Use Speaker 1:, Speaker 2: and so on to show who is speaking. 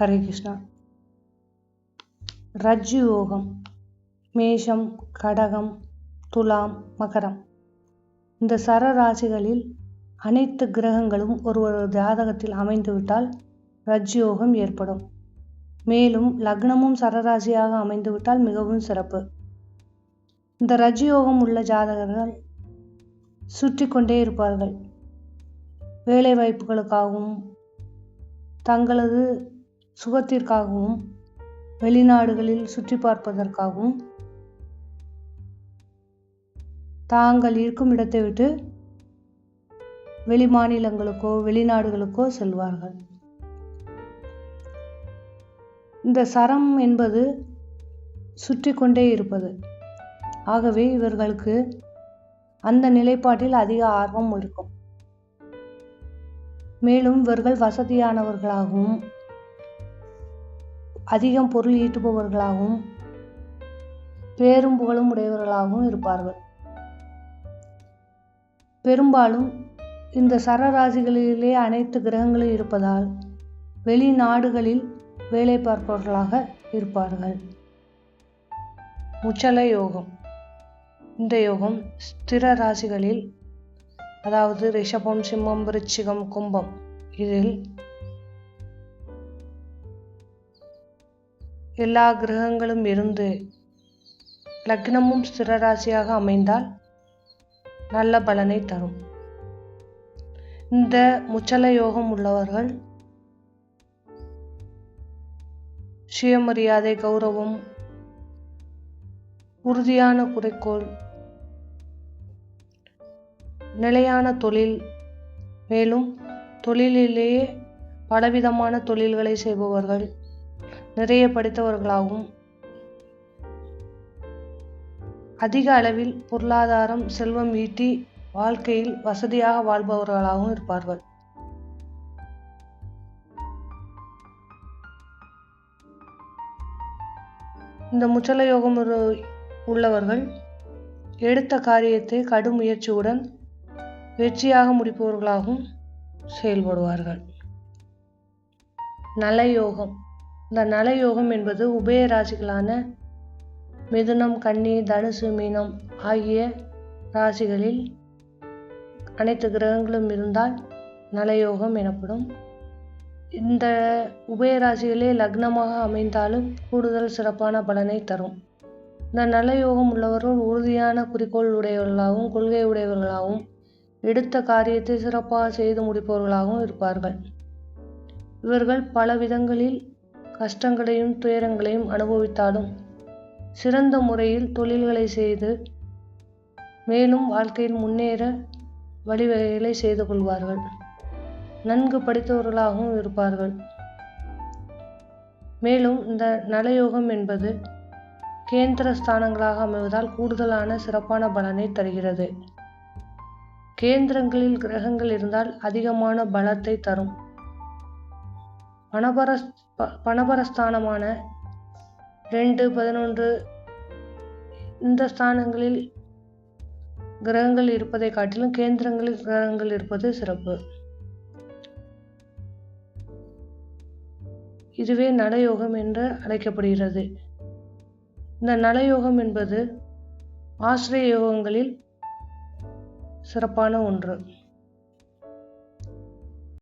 Speaker 1: ஹரே கிருஷ்ணா. ரஜ்ஜு யோகம் மேஷம் கடகம் துலாம் மகரம். இந்த சரராசிகளில் அனைத்து கிரகங்களும் ஒருவர் ஜாதகத்தில் அமைந்துவிட்டால் ரஜ்ஜு யோகம் ஏற்படும். மேலும் லக்னமும் சரராசியாக அமைந்துவிட்டால் மிகவும் சிறப்பு. இந்த ரஜ் யோகம் உள்ள ஜாதகர்கள் சுற்றி கொண்டே இருப்பார்கள். வேலை வாய்ப்புகளுக்காகவும் தங்களது சுகத்திற்காகவும் வெளிநாடுகளில் சுற்றி பார்ப்பதற்காகவும் தாங்கள் இருக்கும் இடத்தை விட்டு வெளி மாநிலங்களுக்கோ வெளிநாடுகளுக்கோ செல்வார்கள். இந்த சரம் என்பது சுற்றி கொண்டே இருப்பது. ஆகவே இவர்களுக்கு அந்த நிலைப்பாட்டில் அதிக ஆர்வம் இருக்கும். மேலும் இவர்கள் வசதியானவர்களாகவும் அதிகம் பொருள் ஈட்டுபவர்களாகவும் பேரும் புகழும் உடையவர்களாகவும் இருப்பார்கள். பெரும்பாலும் இந்த சரராசிகளிலே அனைத்து கிரகங்களும் இருப்பதால் வெளிநாடுகளில் வேலை பார்ப்பவர்களாக இருப்பார்கள். முச்சல யோகம். இந்த யோகம் ஸ்திர ராசிகளில் அதாவது ரிஷபம் சிம்மம் விருச்சிகம் கும்பம் இதில் எல்லா கிரகங்களும் இருந்து லக்னமும் ஸ்திரராசியாக அமைந்தால் நல்ல பலனை தரும். இந்த முச்சல யோகம் உள்ளவர்கள் சுயமரியாதை கௌரவம் உறுதியான குறைக்கோள் நிலையான தொழில் மேலும் தொழிலிலேயே பலவிதமான தொழில்களை செய்பவர்கள் நிறைய படித்தவர்களாகவும் அதிக அளவில் பொருளாதாரம் செல்வம் ஈட்டி வாழ்க்கையில் வசதியாக வாழ்பவர்களாகவும் இருப்பார்கள். இந்த முச்சல யோகம் உள்ளவர்கள் எடுத்த காரியத்தை கடும் முயற்சியுடன் வெற்றியாக முடிப்பவர்களாகவும் செயல்படுவார்கள். நலயோகம் இந்த நலயோகம் என்பது உபய ராசிகளான மிதுனம் கன்னி தனுசு மீனம் ஆகிய ராசிகளில் அனைத்து கிரகங்களும் இருந்தால் நலயோகம் எனப்படும். இந்த உபயராசிகளே லக்னமாக அமைந்தாலும் கூடுதல் சிறப்பான பலனை தரும். இந்த நலயோகம் உள்ளவர்கள் உறுதியான குறிக்கோள் உடையவர்களாகவும் கொள்கை உடையவர்களாகவும் எடுத்த காரியத்தை சிறப்பாக செய்து முடிப்பவர்களாகவும் இருப்பார்கள். இவர்கள் பல விதங்களில் கஷ்டங்களையும் துயரங்களையும் அனுபவித்தாலும் சிறந்த முறையில் தொழில்களை செய்து மேலும் வாழ்க்கையில் முன்னேற வழிவகைகளை செய்து கொள்வார்கள். நன்கு படித்தவர்களாகவும் இருப்பார்கள். மேலும் இந்த நலயோகம் என்பது கேந்திர ஸ்தானங்களாக அமைவதால் கூடுதலான சிறப்பான பலனை தருகிறது. கேந்திரங்களில் கிரகங்கள் இருந்தால் அதிகமான பலத்தை தரும். பணபர பணபரஸ்தானமான ரெண்டு பதினொன்று இந்த ஸ்தானங்களில் கிரகங்கள் இருப்பதை காட்டிலும் கேந்திரங்களில் கிரகங்கள் இருப்பது சிறப்பு. இதுவே நலயோகம் என்று அழைக்கப்படுகிறது. இந்த நலயோகம் என்பது ஆசிரிய யோகங்களில் சிறப்பான ஒன்று.